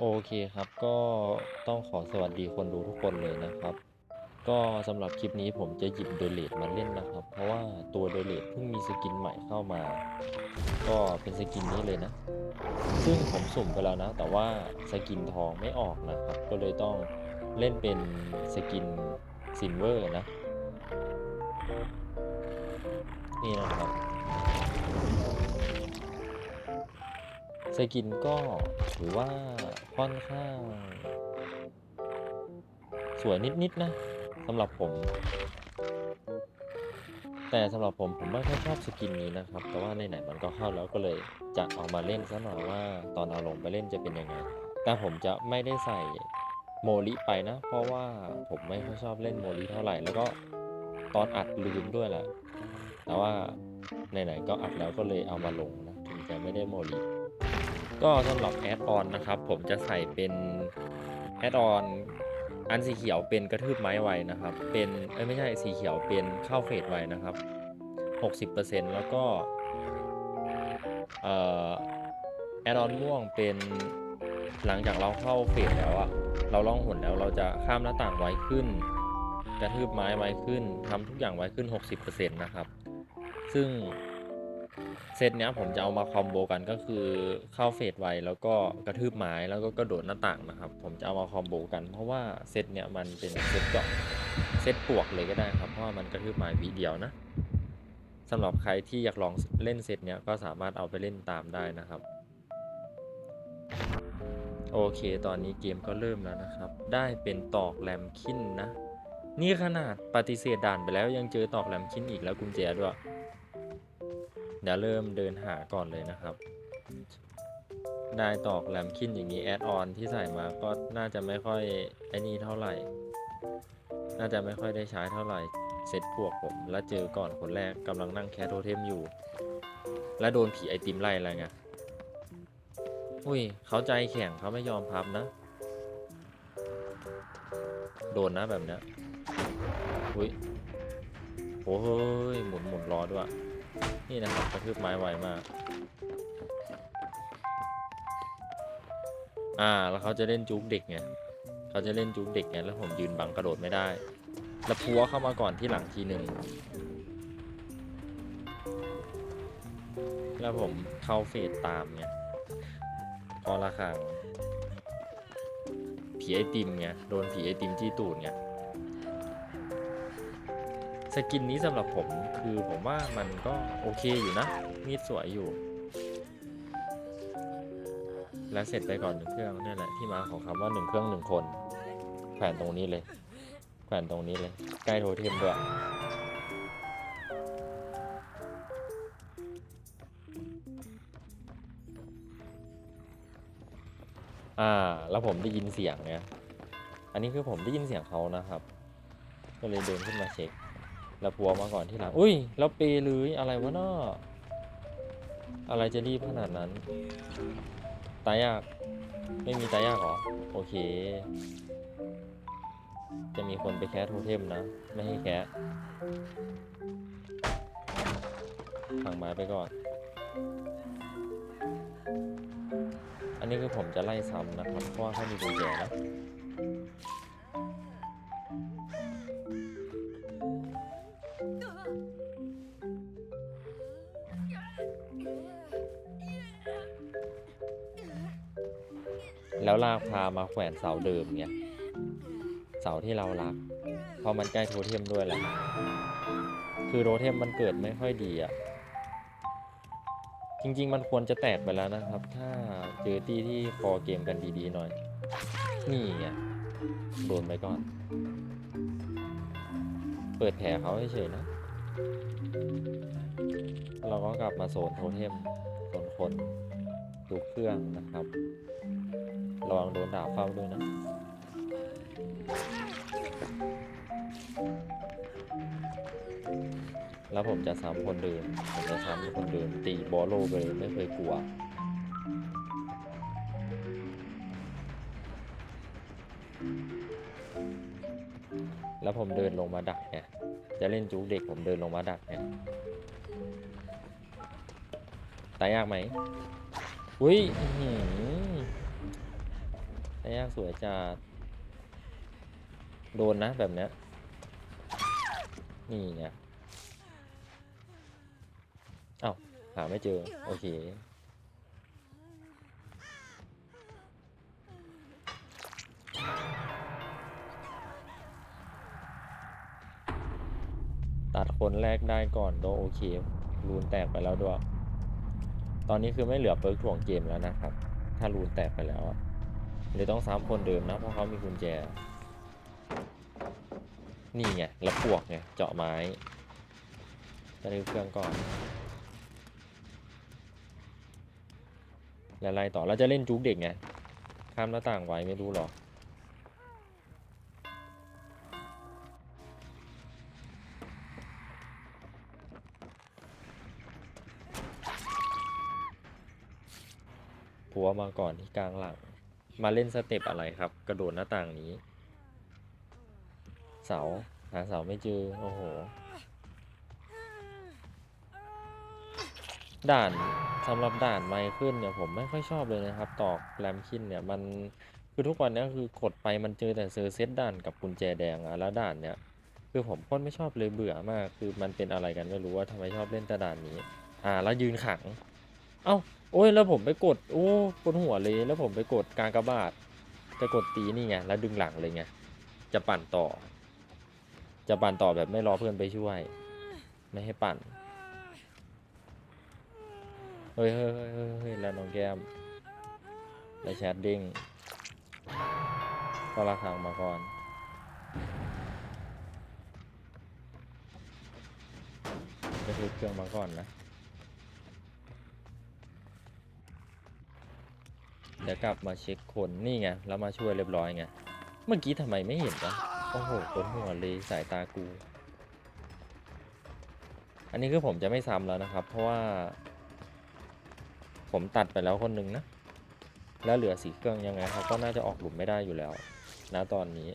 โอเคครับก็ต้องขอสวัสดีคนดูทุกคนเลยนะครับ ก็สำหรับคลิปนี้ผมจะหยิบเดเลดมาเล่นนะครับ เพราะว่าตัวเดเลดเพิ่งมีสกินใหม่เข้ามา ก็เป็นสกินนี้เลยนะ ซึ่งผมสุ่มไปแล้วนะ แต่ว่าสกินทองไม่ออกนะครับ ก็เลยต้องเล่นเป็นสกินซิลเวอร์นะ นี่นะครับ สกินก็ถือว่าค่อนข้าง สวยนิดๆนะสำหรับผม แต่สำหรับผมผมไม่ค่อยชอบสกินนี้นะครับ แต่ว่าในไหนมันก็เข้าแล้วก็เลยจะเอามาเล่นซะหน่อยว่าตอนเอาลงไปเล่นจะเป็นยังไง แต่ผมจะไม่ได้ใส่โมลิไปนะ เพราะว่าผมไม่ค่อยชอบเล่นโมลิเท่าไหร่ แล้วก็ตอนอัดลืมด้วยแหละ แต่ว่าไหนๆก็อัดแล้วก็เลยเอามาลงนะ ถึงจะไม่ได้โมลิ ก็สำหรับแอดออนนะครับผมจะใส่เป็นแอดออนอันสีเขียวเป็นกระทืบไม้ไวนะครับ เป็นเอ้ยไม่ใช่สีเขียวเป็นเข้าเฟสไวนะครับ 60%แล้วก็เอ่อแอดออนม่วงเป็นหลังจากเราเข้าเฟสแล้วอะเราล่องหนแล้วเราจะข้ามหน้าต่างไวขึ้น กระทืบไม้ไวขึ้นทำทุกอย่างไวขึ้น 60%นะครับ ซึ่ง เซตเนี้ยผมจะเอามาคอมโบกันก็คือเข้าเฟสไวแล้วก็กระทืบไม้แล้วก็กระโดดหน้าต่างนะครับ ผมจะเอามาคอมโบกัน เพราะว่าเซตเนี้ยมันเป็นเซตเจาะเซตปวกเลยก็ได้ครับ เพราะว่ามันกระทืบไม้วีเดียวนะสำหรับใครที่อยากลองเล่นเซตเนี้ยก็สามารถเอาไปเล่นตามได้นะครับโอเค ตอนนี้เกมก็เริ่มแล้วนะครับ ได้เป็นตอกแรมคินนะ นี่ขนาดปฏิเสธด่านไปแล้วยังเจอตอกแรมคินอีกแล้วกุญแจด้วย ดี๋ยวเริ่มเดินหาก่อนเลยนะครับ ได้ตอกแรมคินอย่างนี้แอดออนที่ใส่มาก็น่าจะไม่ค่อยไอ้นี่เท่าไหร่ น่าจะไม่ค่อยได้ใช้เท่าไหร่ เสร็จพวกผม แล้วเจอก่อนคนแรกกำลังนั่งแคทโทเทมอยู่ แล้วโดนผีไอติมไล่อะไรไงอุ้ยเขาใจแข็งเขาไม่ยอมพับนะ โดนนะแบบเนี้ยอุ้ยโอ้ยหมุนหมุนรอด้วย นี่นะครับกระทืบไม้ไวมาก อ่า แล้วเขาจะเล่นจุกเด็กไงเขาจะเล่นจุกเด็กไงแล้วผมยืนบังกระโดดไม่ได้ แล้วพัวเข้ามาก่อนที่หลังทีหนึ่งแล้วผมเข้าเฟสตามไงพอละครังผีไอติมไงโดนผีไอติมจี้ตูดไง กินนี้สำหรับผมคือผมว่ามันก็โอเคอยู่นะ มีดสวยอยู่ แล้วเสร็จไปก่อนหนึ่งเครื่องนี่แหละที่มาของคำว่าหนึ่งเครื่องหนึ่งคน แขวนตรงนี้เลย แขวนตรงนี้เลย ใกล้โทเทมด้วยอ่า แล้วผมได้ยินเสียงเนี่ย อันนี้คือผมได้ยินเสียงเขานะครับ ก็เลยเดินขึ้นมาเช็ค แล้วพัวมาก่อนที่หลัง อุ้ย แล้วเปเลยอะไรวะเนาะอะไรจะรีบขนาดนั้น ตายยาก ไม่มีตายยากหรอ โอเค จะมีคนไปแคสโทเทมนะ ไม่ให้แคสพังไม้ไปก่อน อันนี้คือผมจะไล่ซ้ำนะครับ เพราะว่าเขามีกุญแจนะ ล้วลากพามาแขวนเสาเดิมเนี่ยเสาที่เรารัก เพราะมันใกล้โทเทมด้วยแหละ คือโทเทมมันเกิดไม่ค่อยดีอะจริง ๆ มันควรจะแตกไปแล้วนะครับ ถ้าเจอตี้ที่คอเกมกันดีๆหน่อย นี่ไงโดนไปก่อน เปิดแผลเขาเฉยๆนะ เราก็กลับมาโซนโทเทมโซนคนดูเครื่องนะครับ ระวังโดนด่าเฝ้าด้วยนะแล้วผมจะซ้ำคนเดิมผมจะซ้ำคนเดิมตีบอโลไปเลยไม่เคยกลัว แล้วผมเดินลงมาดักเนี่ย จะเล่นจุกเด็กผมเดินลงมาดักเนี่ย ตายยากไหมอุ้ย อื้อหือแต่ยากสวยจัดโดนนะแบบเนี้ย นี่ไงเอ้าหาไม่เจอ โอเคตัดคนแรกได้ก่อนก็โอเครูนแตกไปแล้วด้วย ตอนนี้คือไม่เหลือเปิร์กถ่วงเกมแล้วนะครับ ถ้ารูนแตกไปแล้วอะ เลยต้องซ้ำคนเดิมนะ เพราะเขามีกุญแจ นี่ไงแล้วปวกไงเจาะไม้จะดูเครื่องก่อน แล้วไล่ต่อเราจะเล่นจุกเด็กไงข้ามหน้าต่างไว้ไม่รู้หรอผัวมาก่อนที่กลางหลัง มาเล่นสเต็ปอะไรครับ กระโดดหน้าต่างนี้ เสา หาเสาไม่เจอ โอ้โห ด่านสำหรับด่านไมค์ขึ้นเนี่ยผมไม่ค่อยชอบเลยนะครับ ตอกแรมคินเนี่ยมันคือทุกวันนี้คือกดไปมันเจอแต่เซอร์เซตด่านกับกุญแจแดงอะแล้วด่านเนี่ยคือผมโคตรไม่ชอบเลยเบื่อมาก คือมันเป็นอะไรกันไม่รู้ว่าทำไมชอบเล่นแต่ด่านนี้ อ่าแล้วยืนขัง เอ้าโอ้ยแล้วผมไปกดโอ้ปวดหัวเลยแล้วผมไปกดกลางกระบาดจะกดตีนี่ไงแล้วดึงหลังเลยไงจะปั่นต่อ จะปั่นต่อแบบไม่รอเพื่อนไปช่วย ไม่ให้ปั่นเฮ้ยเฮ้ยเฮ้ยเฮ้ยแล้วน้องแก้มแล้วแชทดิ้งก็ราคางมาก่อนจะทุบเครื่องมาก่อนนะ ดี๋ยวกลับมาเช็คคนนี่ไงแล้วมาช่วยเรียบร้อยไงเมื่อกี้ทำไมไม่เห็นวะโอ้โหปวดหัวเลยสายตากู อันนี้คือผมจะไม่ซ้ำแล้วนะครับ เพราะว่า ผมตัดไปแล้วคนหนึ่งนะ แล้วเหลือสีเครื่องยังไงเขาก็น่าจะออกหลุมไม่ได้อยู่แล้วนะตอนนี้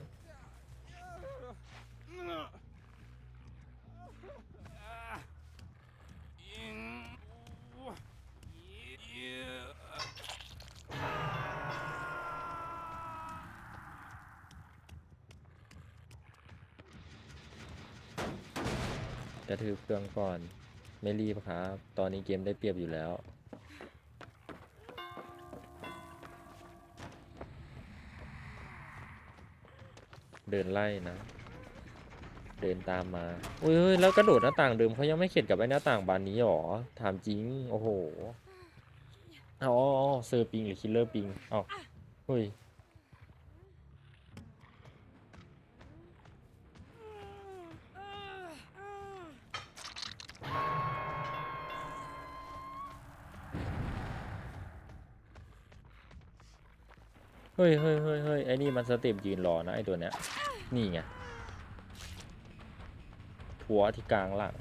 กระทืบเครื่องก่อน ไม่รีบครับ ตอนนี้เกมได้เปรียบอยู่แล้ว เดินไล่นะ เดินตามมาอุ้ยยแล้วกระโดดหน้าต่างเดิมเขายังไม่เข็ดกับไอ้หน้าต่างบานนี้หรอ ถามจริง โอ้โหอ๋อเซอร์ปิงหรือคิลเลอร์ปิงอ้าเฮ้ย เฮ้ยเฮ้ยเฮ้ยเฮ้ยไอ้นี่มันสเต็ปยืนรอนะไอ้ตัวเนี้ย นี่ไงทัวที่กลางหลัง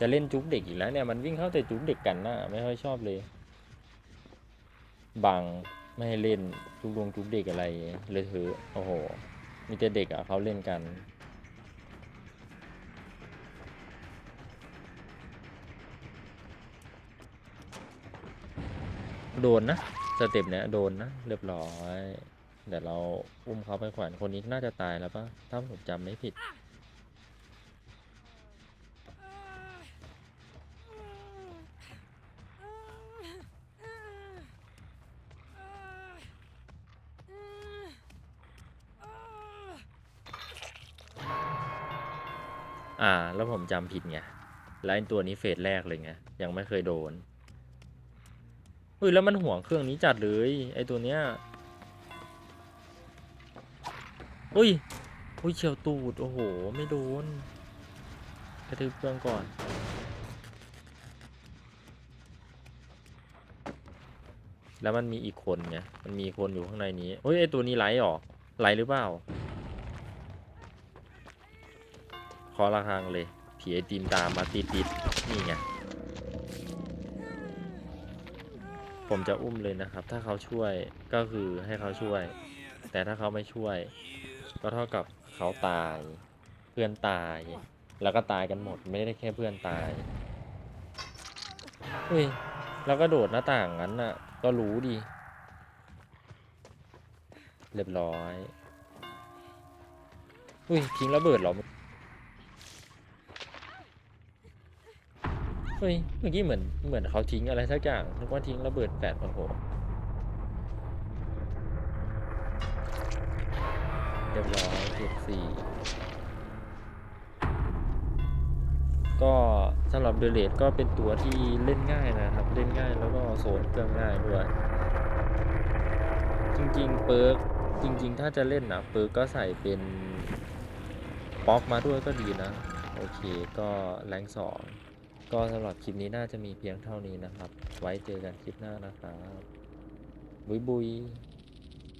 จะเล่นจุกเด็กอีกแล้วเนี่ยมันวิ่งเข้าแต่จุกเด็กกันนะไม่ค่อยชอบเลย บังไม่ให้เล่นจุกดวงจุกเด็กอะไรเลยเถอะโอ้โห มีแต่เด็กอะเขาเล่นกันโดนนะ สเต็ปเนี้ยโดนนะเรียบร้อยเดี๋ยวเราอุ้มเขาไปแขวนคนนี้น่าจะตายแล้วปะถ้าผมจำไม่ผิด อ่า แล้วผมจำผิดไงแล้วตัวนี้เฟสแรกเลยไงยังไม่เคยโดน เฮ้ยแล้วมันห่วงเครื่องนี้จัดเลยไอตัวเนี้ยอุ้ยอุ้ยเฉียวตูดโอ้โหไม่โดนกระทืบเครื่องก่อนแล้วมันมีอีกคนไง มันมีคนอยู่ข้างในนี้ เฮ้ยไอตัวนี้ไหลท์หรอไลหรือเปล่า ขอระฆังเลย ผีไอติมตามมาติดติดๆนี่ไง ผมจะอุ้มเลยนะครับ ถ้าเขาช่วยก็คือให้เขาช่วย แต่ถ้าเขาไม่ช่วย ก็เท่ากับเขาตายเพื่อนตาย แล้วก็ตายกันหมดไม่ได้แค่เพื่อนตายเฮ้ยแล้วก็โดดหน้าต่างงั้นน่ะ ก็รู้ดี เรียบร้อยอุ้ยทิ้งระเบิดเหรอ เฮ้ยเมื่อกี้เหมือนเหมือนเขาทิ้งอะไรสักอย่างนึกว่าทิ้งระเบิดแปดโอ้โหเรียบร้อยเก็บสี่ก็สำหรับเดเลดก็เป็นตัวที่เล่นง่ายนะครับ เล่นง่ายแล้วก็โซนเครื่องง่ายด้วย จริงๆเปิร์กจริง ๆ ถ้าจะเล่นนะเปิร์กก็ใส่เป็นป๊อกมาด้วยก็ดีนะ โอเคก็แรงสอง ก็สำหรับคลิปนี้น่าจะมีเพียงเท่านี้นะครับ ไว้เจอกันคลิปหน้านะครับบุยบุย